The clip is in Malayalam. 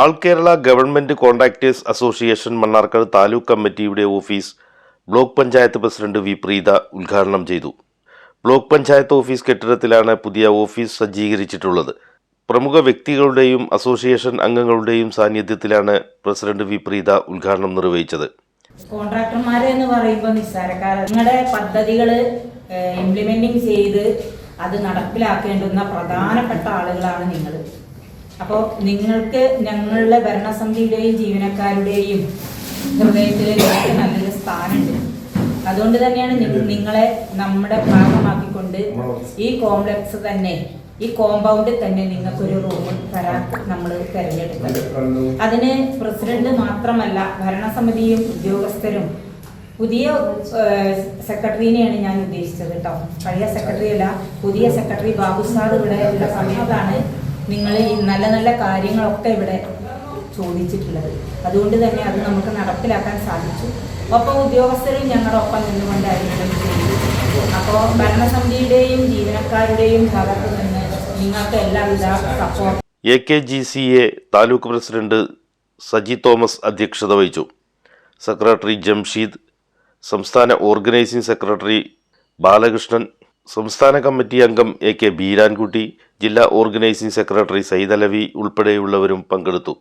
All Kerala government contractors association Mannarkkad taluk കമ്മിറ്റിയുടെ office block panchayat president V Preetha ഉദ്ഘാടനം ചെയ്തു. ബ്ലോക്ക് പഞ്ചായത്ത് ഓഫീസ് കെട്ടിടത്തിലാണ് പുതിയ ഓഫീസ് സജ്ജീകരിച്ചിട്ടുള്ളത്. പ്രമുഖ വ്യക്തികളുടെയും അസോസിയേഷൻ അംഗങ്ങളുടെയും സാന്നിധ്യത്തിലാണ് പ്രസിഡന്റ് വി പ്രീത ഉദ്ഘാടനം നിർവഹിച്ചത്. കോൺട്രാക്ടർമാരെ എന്ന് പറയുമ്പോൾ നിസ്സാരക്കാർ നിങ്ങളുടെ പദ്ധതികൾ ഇംപ്ലിമെന്റിങ് ചെയ്ത് അത് നടപ്പിലാക്കേണ്ടുന്ന പ്രധാനപ്പെട്ട ആളുകളാണ് നിങ്ങൾ അപ്പോൾ നിങ്ങൾക്ക് ഞങ്ങളുടെ ഭരണസമിതിയുടെയും ജീവനക്കാരുടെയും ഹൃദയത്തിൽ നല്ലൊരു സ്ഥാനമുണ്ട്. അതുകൊണ്ട് തന്നെയാണ് നിങ്ങളെ നമ്മുടെ ഭാഗമാക്കിക്കൊണ്ട് ഈ കോംപ്ലക്സ് തന്നെ ഈ കോമ്പൗണ്ടിൽ തന്നെ നിങ്ങൾക്കൊരു റൂം തരാൻ നമ്മൾ തിരഞ്ഞെടുത്തത്. അതിന് പ്രസിഡന്റ് മാത്രമല്ല ഭരണസമിതിയും ഉദ്യോഗസ്ഥരും പുതിയ സെക്രട്ടറിനെയാണ് ഞാൻ ഉദ്ദേശിച്ചത് കേട്ടോ പഴയ സെക്രട്ടറി അല്ല പുതിയ സെക്രട്ടറി ബാബു സാർ ഇവിടെ ഉള്ള സമയത്താണ് നിങ്ങൾ നല്ല നല്ല കാര്യങ്ങളൊക്കെ ഇവിടെ ചോദിച്ചിട്ടുള്ളത്. അതുകൊണ്ട് തന്നെ അത് നമുക്ക് നടപ്പിലാക്കാൻ സാധിച്ചു. ഒപ്പം ഉദ്യോഗസ്ഥരും ഞങ്ങളുടെ ഒപ്പം നിന്നുകൊണ്ടായിരുന്നു അപ്പോൾ ഭരണസമിതിയുടെയും ജീവനക്കാരുടെയും ഭാഗത്ത് നിന്ന് നിങ്ങൾക്ക് എല്ലാവിധ support A K G C A taluk president Saji Thomas അധ്യക്ഷത വഹിച്ചു. സെക്രട്ടറി ജംഷീദ് സംസ്ഥാന ഓർഗനൈസിംഗ് സെക്രട്ടറി ബാലകൃഷ്ണൻ സംസ്ഥാന കമ്മിറ്റി അംഗം എ കെ ബീരാൻകുട്ടി ജില്ലാ ഓർഗനൈസിംഗ് സെക്രട്ടറി സൈദലവി ഉൾപ്പെടെയുള്ളവരും പങ്കെടുത്തു